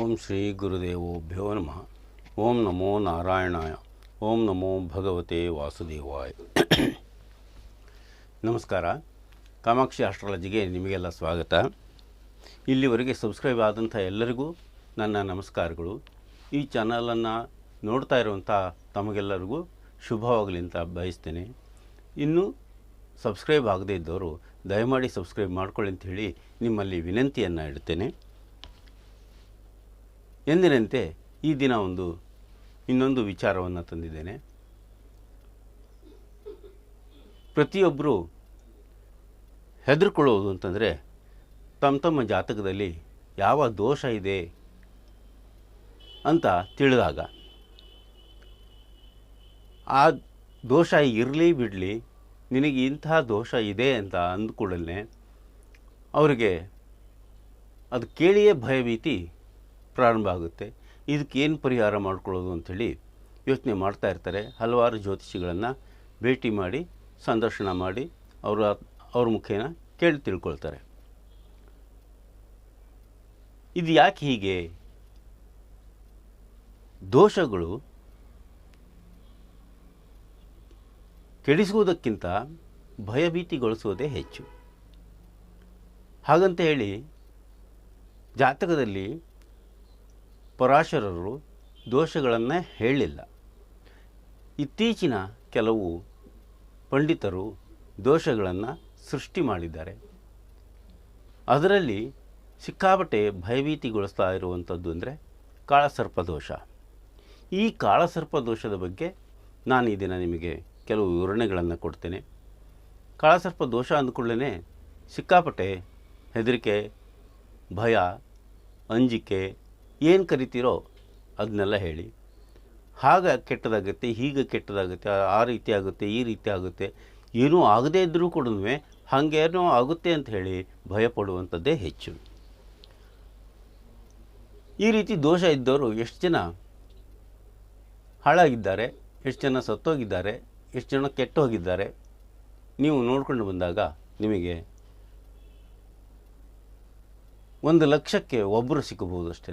ಓಂ ಶ್ರೀ ಗುರುದೇವೋಭ್ಯೋ ನಮಃ. ಓಂ ನಮೋ ನಾರಾಯಣಾಯ. ಓಂ ನಮೋ ಭಗವತೆ ವಾಸುದೇವಾಯ. ನಮಸ್ಕಾರ. ಕಾಮಾಕ್ಷಿ ಆಸ್ಟ್ರಾಲಜಿಗೆ ನಿಮಗೆಲ್ಲ ಸ್ವಾಗತ. ಇಲ್ಲಿವರೆಗೆ ಸಬ್ಸ್ಕ್ರೈಬ್ ಆದಂಥ ಎಲ್ಲರಿಗೂ ನನ್ನ ನಮಸ್ಕಾರಗಳು. ಈ ಚಾನಲನ್ನು ನೋಡ್ತಾ ಇರುವಂಥ ತಮಗೆಲ್ಲರಿಗೂ ಶುಭವಾಗಲಿ ಅಂತ ಬಯಸ್ತೇನೆ. ಇನ್ನು ಸಬ್ಸ್ಕ್ರೈಬ್ ಆಗದೇ ಇದ್ದವರು ದಯಮಾಡಿ ಸಬ್ಸ್ಕ್ರೈಬ್ ಮಾಡ್ಕೊಳ್ಳಿ ಅಂತ ಹೇಳಿ ನಿಮ್ಮಲ್ಲಿ ವಿನಂತಿಯನ್ನು ಇಡ್ತೇನೆ. ಎಂದಿನಂತೆ ಈ ದಿನ ಒಂದು ಇನ್ನೊಂದು ವಿಚಾರವನ್ನು ತಂದಿದ್ದೇನೆ. ಪ್ರತಿಯೊಬ್ಬರು ಹೆದರ್ಕೊಳ್ಳೋದು ಅಂತಂದರೆ ತಮ್ಮ ತಮ್ಮ ಜಾತಕದಲ್ಲಿ ಯಾವ ದೋಷ ಇದೆ ಅಂತ ತಿಳಿದಾಗ, ಆ ದೋಷ ಇರಲಿ ಬಿಡಲಿ, ನಿನಗೆ ಇಂತಹ ದೋಷ ಇದೆ ಅಂತ ಅಂದ್ಕೂಡಲೇ ಅವರಿಗೆ ಅದು ಕೇಳಿಯೇ ಭಯಭೀತಿ ಪ್ರಾರಂಭ ಆಗುತ್ತೆ. ಇದಕ್ಕೆ ಏನು ಪರಿಹಾರ ಮಾಡ್ಕೊಳ್ಳೋದು ಅಂಥೇಳಿ ಯೋಚನೆ ಮಾಡ್ತಾ ಇರ್ತಾರೆ. ಹಲವಾರು ಜ್ಯೋತಿಷಿಗಳನ್ನು ಭೇಟಿ ಮಾಡಿ, ಸಂದರ್ಶನ ಮಾಡಿ, ಅವರ, ಅವ್ರ ಮುಖೇನ ಕೇಳಿ ತಿಳ್ಕೊಳ್ತಾರೆ. ಇದು ಯಾಕೆ ಹೀಗೆ? ದೋಷಗಳು ಕೆಡಿಸುವುದಕ್ಕಿಂತ ಭಯಭೀತಿಗೊಳಿಸುವುದೇ ಹೆಚ್ಚು. ಹಾಗಂತ ಹೇಳಿ ಜಾತಕದಲ್ಲಿ ಪರಾಶರರು ದೋಷಗಳನ್ನು ಹೇಳಿಲ್ಲ. ಇತ್ತೀಚಿನ ಕೆಲವು ಪಂಡಿತರು ದೋಷಗಳನ್ನು ಸೃಷ್ಟಿ ಮಾಡಿದ್ದಾರೆ. ಅದರಲ್ಲಿ ಸಿಕ್ಕಾಪಟ್ಟೆ ಭಯಭೀತಿಗೊಳಿಸ್ತಾ ಇರುವಂಥದ್ದು ಅಂದರೆ ಕಾಳಸರ್ಪ ದೋಷ. ಈ ಕಾಳಸರ್ಪ ದೋಷದ ಬಗ್ಗೆ ನಾನು ಈ ದಿನ ನಿಮಗೆ ಕೆಲವು ವಿವರಣೆಗಳನ್ನು ಕೊಡ್ತೇನೆ. ಕಾಳಸರ್ಪ ದೋಷ ಅಂದ್ಕೊಳ್ಳೇ ಸಿಕ್ಕಾಪಟ್ಟೆ ಹೆದರಿಕೆ, ಭಯ, ಅಂಜಿಕೆ ಏನು ಕರಿತೀರೋ ಅದನ್ನೆಲ್ಲ ಹೇಳಿ. ಹಾಗೆ ಕೆಟ್ಟದಾಗುತ್ತೆ, ಹೀಗೆ ಕೆಟ್ಟದಾಗುತ್ತೆ, ಆ ರೀತಿ ಆಗುತ್ತೆ, ಈ ರೀತಿ ಆಗುತ್ತೆ, ಏನೂ ಆಗದೇ ಇದ್ದರೂ ಕೂಡ ಹಾಗೇನೋ ಆಗುತ್ತೆ ಅಂತ ಹೇಳಿ ಭಯಪಡುವಂಥದ್ದೇ ಹೆಚ್ಚು. ಈ ರೀತಿ ದೋಷ ಇದ್ದವರು ಎಷ್ಟು ಜನ ಹಾಳಾಗಿದ್ದಾರೆ, ಎಷ್ಟು ಜನ ಸತ್ತೋಗಿದ್ದಾರೆ, ಎಷ್ಟು ಜನ ಕೆಟ್ಟು ಹೋಗಿದ್ದಾರೆ ನೀವು ನೋಡ್ಕೊಂಡು ಬಂದಾಗ ನಿಮಗೆ ಒಂದು ಲಕ್ಷಕ್ಕೆ ಒಬ್ಬರು ಸಿಕ್ಕಬಹುದು ಅಷ್ಟೇ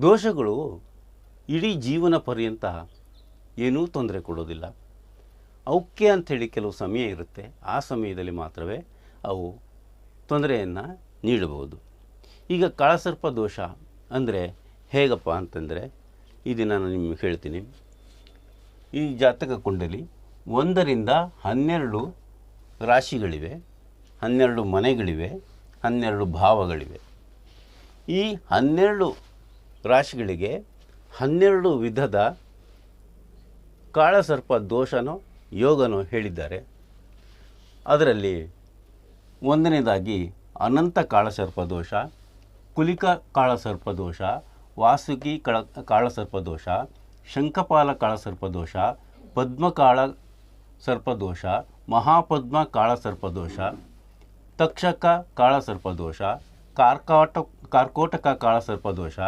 ದೋಷಗಳು ಇಡೀ ಜೀವನ ಪರ್ಯಂತ ಏನೂ ತೊಂದರೆ ಕೊಡೋದಿಲ್ಲ. ಅವಕ್ಕೆ ಅಂಥೇಳಿ ಕೆಲವು ಸಮಯ ಇರುತ್ತೆ. ಆ ಸಮಯದಲ್ಲಿ ಮಾತ್ರವೇ ಅವು ತೊಂದರೆಯನ್ನು ನೀಡಬಹುದು. ಈಗ ಕಳಸರ್ಪ ದೋಷ ಅಂದರೆ ಹೇಗಪ್ಪ ಅಂತಂದರೆ ಇದು ನಾನು ನಿಮಗೆ ಹೇಳ್ತೀನಿ. ಈ ಜಾತಕ ಕುಂಡಲಿ ಒಂದರಿಂದ ಹನ್ನೆರಡು ರಾಶಿಗಳಿವೆ, ಹನ್ನೆರಡು ಮನೆಗಳಿವೆ, ಹನ್ನೆರಡು ಭಾವಗಳಿವೆ. ಈ ಹನ್ನೆರಡು ರಾಶಿಗಳಿಗೆ ಹನ್ನೆರಡು ವಿಧದ ಕಾಳಸರ್ಪ ದೋಷನೋ, ಯೋಗನೋ ಹೇಳಿದ್ದಾರೆ. ಅದರಲ್ಲಿ ಒಂದನೇದಾಗಿ ಅನಂತ ಕಾಳಸರ್ಪ ದೋಷ, ಕುಲಿಕ ಕಾಳಸರ್ಪ ದೋಷ, ವಾಸುಕಿ ಕಳ, ಕಾಳಸರ್ಪ ದೋಷ, ಶಂಖಪಾಲ ಕಾಳಸರ್ಪ ದೋಷ ಪದ್ಮಕಾಳ ಸರ್ಪದೋಷ ಮಹಾಪದ್ಮ ಕಾಳಸರ್ಪದೋಷ ತಕ್ಷಕ ಕಾಳಸರ್ಪದೋಷ ಕಾರ್ಕಾಟ ಕಾರ್ಕೋಟಕ ಕಾಳಸರ್ಪದೋಷ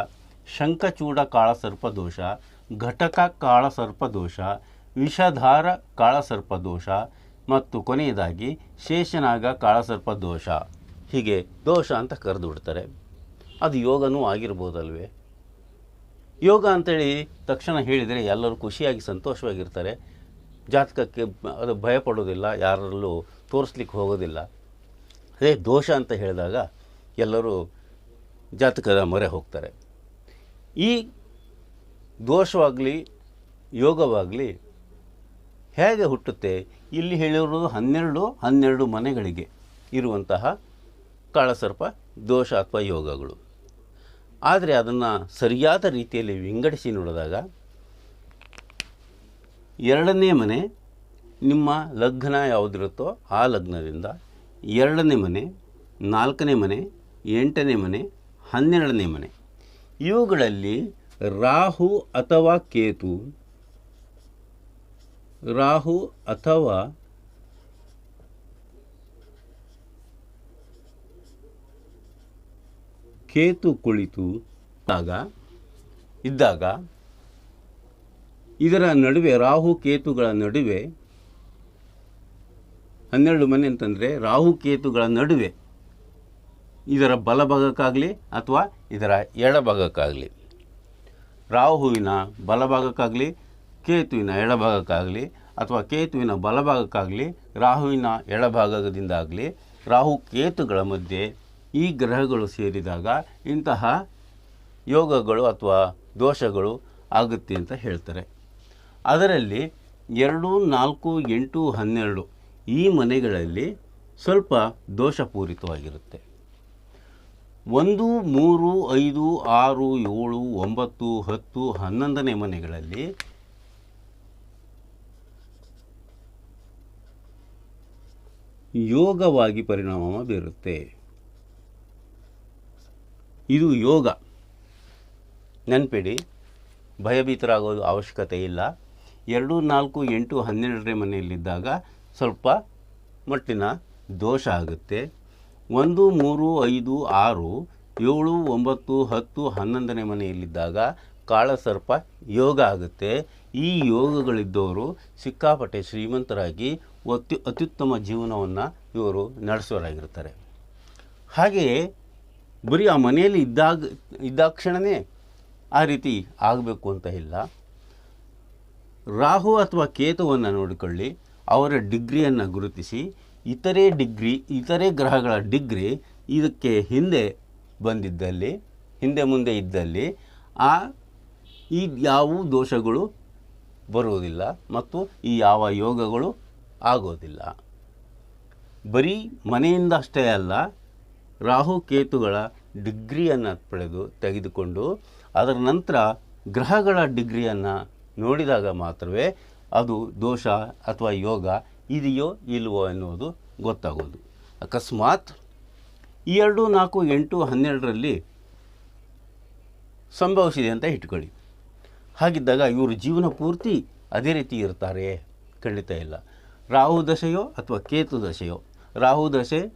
ಶಂಖಚೂಡ ಕಾಳಸರ್ಪದೋಷ ಘಟಕ ಕಾಳಸರ್ಪದೋಷ ವಿಷಧಾರ ಕಾಳಸರ್ಪದೋಷ ಮತ್ತು ಕೊನೆಯದಾಗಿ ಶೇಷನಾಗ ಕಾಳಸರ್ಪದೋಷ ಹೀಗೆ ದೋಷ ಅಂತ ಕರೆದು ಬಿಡ್ತಾರೆ. ಅದು ಯೋಗನೂ ಆಗಿರ್ಬೋದಲ್ವೇ? ಯೋಗ ಅಂತೇಳಿ ತಕ್ಷಣ ಹೇಳಿದರೆ ಎಲ್ಲರೂ ಖುಷಿಯಾಗಿ ಸಂತೋಷವಾಗಿರ್ತಾರೆ. ಜಾತಕಕ್ಕೆ ಅದು ಭಯಪಡೋದಿಲ್ಲ ಯಾರಲ್ಲೂ ತೋರಿಸ್ಲಿಕ್ಕೆ ಹೋಗೋದಿಲ್ಲ. ಅದೇ ದೋಷ ಅಂತ ಹೇಳಿದಾಗ ಎಲ್ಲರೂ ಜಾತಕದ ಮೊರೆ ಹೋಗ್ತಾರೆ. ಈ ದೋಷವಾಗಲಿ, ಯೋಗವಾಗಲಿ ಹೇಗೆ ಹುಟ್ಟುತ್ತೆ? ಇಲ್ಲಿ ಹೇಳಿರೋದು ಹನ್ನೆರಡು ಹನ್ನೆರಡು ಮನೆಗಳಿಗೆ ಇರುವಂತಹ ಕಾಳಸರ್ಪ, ದೋಷ ಅಥವಾ ಯೋಗಗಳು. ಆದರೆ ಅದನ್ನು ಸರಿಯಾದ ರೀತಿಯಲ್ಲಿ ವಿಂಗಡಿಸಿ ನೋಡಿದಾಗ ಎರಡನೇ ಮನೆ ನಿಮ್ಮ ಲಗ್ನ ಯಾವುದಿರುತ್ತೋ ಆ ಲಗ್ನದಿಂದ ಎರಡನೇ ಮನೆ, ನಾಲ್ಕನೇ ಮನೆ, ಎಂಟನೇ ಮನೆ, ಹನ್ನೆರಡನೇ ಮನೆ. ಇವುಗಳಲ್ಲಿ ರಾಹು ಅಥವಾ ಕೇತು, ರಾಹು ಅಥವಾ ಕೇತು ಕುಳಿತು ಆಗ ಇದ್ದಾಗ ಇದರ ನಡುವೆ ರಾಹು ಕೇತುಗಳ ನಡುವೆ ಹನ್ನೆರಡು ಮನೆ ಅಂತಂದರೆ ರಾಹು ಕೇತುಗಳ ನಡುವೆ ಇದರ ಬಲಭಾಗಕ್ಕಾಗಲಿ ಅಥವಾ ಇದರ ಎಡಭಾಗಕ್ಕಾಗಲಿ? ರಾಹುವಿನ ಬಲಭಾಗಕ್ಕಾಗಲಿ, ಕೇತುವಿನ ಎಡಭಾಗಕ್ಕಾಗಲಿ ಅಥವಾ ಕೇತುವಿನ ಬಲಭಾಗಕ್ಕಾಗಲಿ, ರಾಹುವಿನ ಎಡಭಾಗದಿಂದಾಗಲಿ, ರಾಹು ಕೇತುಗಳ ಮಧ್ಯೆ ಈ ಗ್ರಹಗಳು ಸೇರಿದಾಗ ಇಂತಹ ಯೋಗಗಳು ಅಥವಾ ದೋಷಗಳು ಆಗುತ್ತೆ ಅಂತ ಹೇಳ್ತಾರೆ. ಅದರಲ್ಲಿ ಎರಡು, ನಾಲ್ಕು, ಎಂಟು, ಹನ್ನೆರಡು ಈ ಮನೆಗಳಲ್ಲಿ ಸ್ವಲ್ಪ ದೋಷಪೂರಿತವಾಗಿರುತ್ತೆ. ಒಂದು, ಮೂರು, ಐದು, ಆರು, ಏಳು, ಒಂಬತ್ತು, ಹತ್ತು, ಹನ್ನೊಂದನೇ ಮನೆಗಳಲ್ಲಿ ಯೋಗವಾಗಿ ಪರಿಣಾಮ ಬೀರುತ್ತೆ. ಇದು ಯೋಗ. ನೆನಪಿಡಿ, ಭಯಭೀತರಾಗೋದು ಅವಶ್ಯಕತೆ ಇಲ್ಲ. ಎರಡು, ನಾಲ್ಕು, ಎಂಟು, ಹನ್ನೆರಡನೇ ಮನೆಯಲ್ಲಿದ್ದಾಗ ಸ್ವಲ್ಪ ಮಟ್ಟಿನ ದೋಷ ಆಗುತ್ತೆ. ಒಂದು, ಮೂರು, ಐದು, ಆರು, ಏಳು, ಒಂಬತ್ತು, ಹತ್ತು, ಹನ್ನೊಂದನೇ ಮನೆಯಲ್ಲಿದ್ದಾಗ ಕಾಳಸರ್ಪ ಯೋಗ ಆಗುತ್ತೆ. ಈ ಯೋಗಗಳಿದ್ದವರು ಸಿಕ್ಕಾಪಟ್ಟೆ ಶ್ರೀಮಂತರಾಗಿ ಅತ್ಯು ಅತ್ಯುತ್ತಮ ಜೀವನವನ್ನು ಇವರು ನಡೆಸೋರಾಗಿರ್ತಾರೆ ಹಾಗೆಯೇ ಬರೀ ಆ ಮನೆಯಲ್ಲಿ ಇದ್ದಾಗ ಇದ್ದಾಕ್ಷಣವೇ ಆ ರೀತಿ ಆಗಬೇಕು ಅಂತ ಇಲ್ಲ. ರಾಹು ಅಥವಾ ಕೇತುವನ್ನು ನೋಡಿಕೊಳ್ಳಿ, ಅವರ ಡಿಗ್ರಿಯನ್ನು ಗುರುತಿಸಿ ಇತರೆ ಡಿಗ್ರಿ, ಇತರೆ ಗ್ರಹಗಳ ಡಿಗ್ರಿ ಇದಕ್ಕೆ ಹಿಂದೆ ಬಂದಿದ್ದಲ್ಲಿ, ಹಿಂದೆ ಮುಂದೆ ಇದ್ದಲ್ಲಿ ಆ, ಈ ಯಾವ ದೋಷಗಳು ಬರುವುದಿಲ್ಲ ಮತ್ತು ಈ ಯಾವ ಯೋಗಗಳು ಆಗೋದಿಲ್ಲ. ಬರೀ ಮನೆಯಿಂದ ಅಷ್ಟೇ ಅಲ್ಲ, ರಾಹು ಕೇತುಗಳ ಡಿಗ್ರಿಯನ್ನು ಪಡೆದು ತೆಗೆದುಕೊಂಡು ಅದರ ನಂತರ ಗ್ರಹಗಳ ಡಿಗ್ರಿಯನ್ನು ನೋಡಿದಾಗ ಮಾತ್ರವೇ ಅದು ದೋಷ ಅಥವಾ ಯೋಗ ಇದೆಯೋ ಇಲ್ವೋ ಅನ್ನೋದು ಗೊತ್ತಾಗೋದು. ಅಕಸ್ಮಾತ್ ಎರಡು ನಾಲ್ಕು ಎಂಟು ಹನ್ನೆರಡರಲ್ಲಿ ಸಂಭವಿಸಿದೆ ಅಂತ ಇಟ್ಕೊಳ್ಳಿ. ಹಾಗಿದ್ದಾಗ ಇವರು ಜೀವನ ಪೂರ್ತಿ ಅದೇ ರೀತಿ ಇರ್ತಾರೆ ಖಂಡಿತ ಇಲ್ಲ. ರಾಹು ದಶೆಯೋ ಅಥವಾ ಕೇತು ದಶೆಯೋ? ರಾಹು ದಶೆ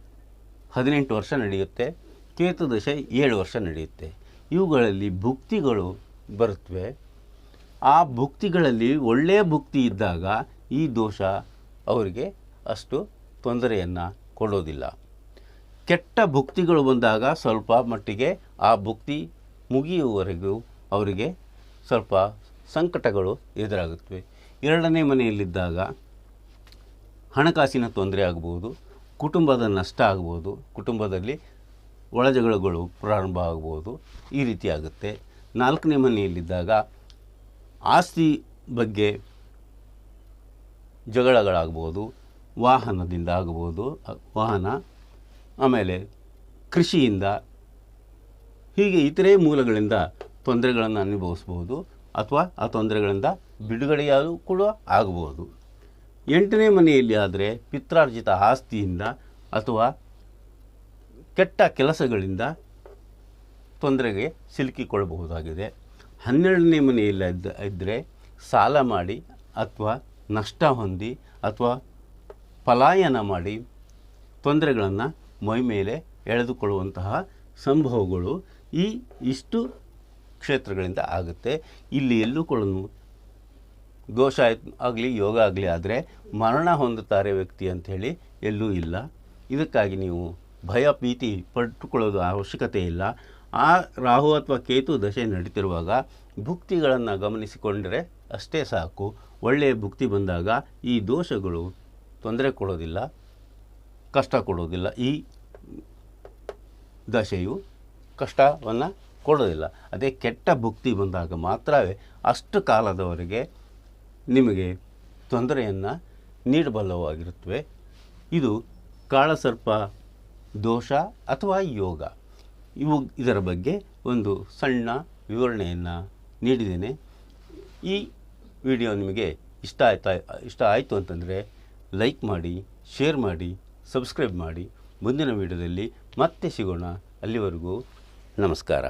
ಹದಿನೆಂಟು ವರ್ಷ ನಡೆಯುತ್ತೆ, ಕೇತು ದಶೆ ಏಳು ವರ್ಷ ನಡೆಯುತ್ತೆ. ಇವುಗಳಲ್ಲಿ ಭುಕ್ತಿಗಳು ಬರುತ್ತವೆ ಆ ಭುಕ್ತಿಗಳಲ್ಲಿ ಒಳ್ಳೆಯ ಭುಕ್ತಿ ಇದ್ದಾಗ ಈ ದೋಷ ಅವರಿಗೆ ಅಷ್ಟು ತೊಂದರೆಯನ್ನು ಕೊಡೋದಿಲ್ಲ. ಕೆಟ್ಟ ಭುಕ್ತಿಗಳು ಬಂದಾಗ ಸ್ವಲ್ಪ ಮಟ್ಟಿಗೆ ಆ ಭುಕ್ತಿ ಮುಗಿಯುವವರೆಗೂ ಅವರಿಗೆ ಸ್ವಲ್ಪ ಸಂಕಟಗಳು ಎದುರಾಗುತ್ತವೆ. ಎರಡನೇ ಮನೆಯಲ್ಲಿದ್ದಾಗ ಹಣಕಾಸಿನ ತೊಂದರೆ ಆಗ್ಬೋದು, ಕುಟುಂಬದ ನಷ್ಟ ಆಗ್ಬೋದು, ಕುಟುಂಬದಲ್ಲಿ ಒಳಜಗಳಗಳು ಪ್ರಾರಂಭ ಆಗ್ಬೋದು, ಈ ರೀತಿ ಆಗುತ್ತೆ. ನಾಲ್ಕನೇ ಮನೆಯಲ್ಲಿದ್ದಾಗ ಆಸ್ತಿ ಬಗ್ಗೆ ಜಗಳಗಳಾಗ್ಬೋದು, ವಾಹನದಿಂದ ಆಗ್ಬೋದು, ವಾಹನ, ಆಮೇಲೆ ಕೃಷಿಯಿಂದ, ಹೀಗೆ ಇತರೆ ಮೂಲಗಳಿಂದ ತೊಂದರೆಗಳನ್ನು ಅನುಭವಿಸ್ಬೋದು ಅಥವಾ ಆ ತೊಂದರೆಗಳಿಂದ ಬಿಡುಗಡೆಯಾದರೂ ಕೂಡ ಆಗಬಹುದು ಎಂಟನೇ ಮನೆಯಲ್ಲಿ ಆದರೆ ಪಿತ್ರಾರ್ಜಿತ ಆಸ್ತಿಯಿಂದ ಅಥವಾ ಕೆಟ್ಟ ಕೆಲಸಗಳಿಂದ ತೊಂದರೆಗೆ ಸಿಲುಕಿಕೊಳ್ಳಬಹುದಾಗಿದೆ. ಹನ್ನೆರಡನೇ ಮನೆಯಲ್ಲಿ ಇದ್ದ ಇದ್ದರೆ ಸಾಲ ಮಾಡಿ ಅಥವಾ ನಷ್ಟ ಹೊಂದಿ ಅಥವಾ ಪಲಾಯನ ಮಾಡಿ ತೊಂದರೆಗಳನ್ನು ಮೈ ಮೇಲೆ ಎಳೆದುಕೊಳ್ಳುವಂತಹ ಸಂಭವಗಳು ಈ ಇಷ್ಟು ಕ್ಷೇತ್ರಗಳಿಂದ ಆಗುತ್ತೆ. ಇಲ್ಲಿ ಎಲ್ಲೂ ಕೂಡ ದೋಷ ಆಗಲಿ, ಯೋಗ ಆಗಲಿ ಆದರೆ ಮರಣ ಹೊಂದುತ್ತಾರೆ ವ್ಯಕ್ತಿ ಅಂಥೇಳಿ ಎಲ್ಲೂ ಇಲ್ಲ. ಇದಕ್ಕಾಗಿ ನೀವು ಭಯ ಭೀತಿ ಪಟ್ಟುಕೊಳ್ಳೋದು ಅವಶ್ಯಕತೆ ಇಲ್ಲ. ಆ ರಾಹು ಅಥವಾ ಕೇತು ದಶೆ ನಡೀತಿರುವಾಗ ಭುಕ್ತಿಗಳನ್ನು ಗಮನಿಸಿಕೊಂಡರೆ ಅಷ್ಟೇ ಸಾಕು. ಒಳ್ಳೆಯ ಭುಕ್ತಿ ಬಂದಾಗ ಈ ದೋಷಗಳು ತೊಂದರೆ ಕೊಡೋದಿಲ್ಲ, ಕಷ್ಟ ಕೊಡೋದಿಲ್ಲ, ಈ ದಶೆಯು ಕಷ್ಟವನ್ನು ಕೊಡೋದಿಲ್ಲ. ಅದೇ ಕೆಟ್ಟ ಭುಕ್ತಿ ಬಂದಾಗ ಮಾತ್ರವೇ ಅಷ್ಟು ಕಾಲದವರೆಗೆ ನಿಮಗೆ ತೊಂದರೆಯನ್ನು ನೀಡಬಲ್ಲವಾಗಿರುತ್ತವೆ. ಇದು ಕಾಳಸರ್ಪ ದೋಷ ಅಥವಾ ಯೋಗ. ಇವು ಇದರ ಬಗ್ಗೆ ಒಂದು ಸಣ್ಣ ವಿವರಣೆಯನ್ನು ನೀಡಿದ್ದೇನೆ. ಈ ವಿಡಿಯೋ ನಿಮಗೆ ಇಷ್ಟ ಆಯ್ತಾ, ಇಷ್ಟ ಆಯಿತು ಅಂತಂದರೆ ಲೈಕ್ ಮಾಡಿ, ಶೇರ್ ಮಾಡಿ, ಸಬ್ಸ್ಕ್ರೈಬ್ ಮಾಡಿ. ಮುಂದಿನ ವಿಡಿಯೋದಲ್ಲಿ ಮತ್ತೆ ಸಿಗೋಣ. ಅಲ್ಲಿವರೆಗೂ ನಮಸ್ಕಾರ.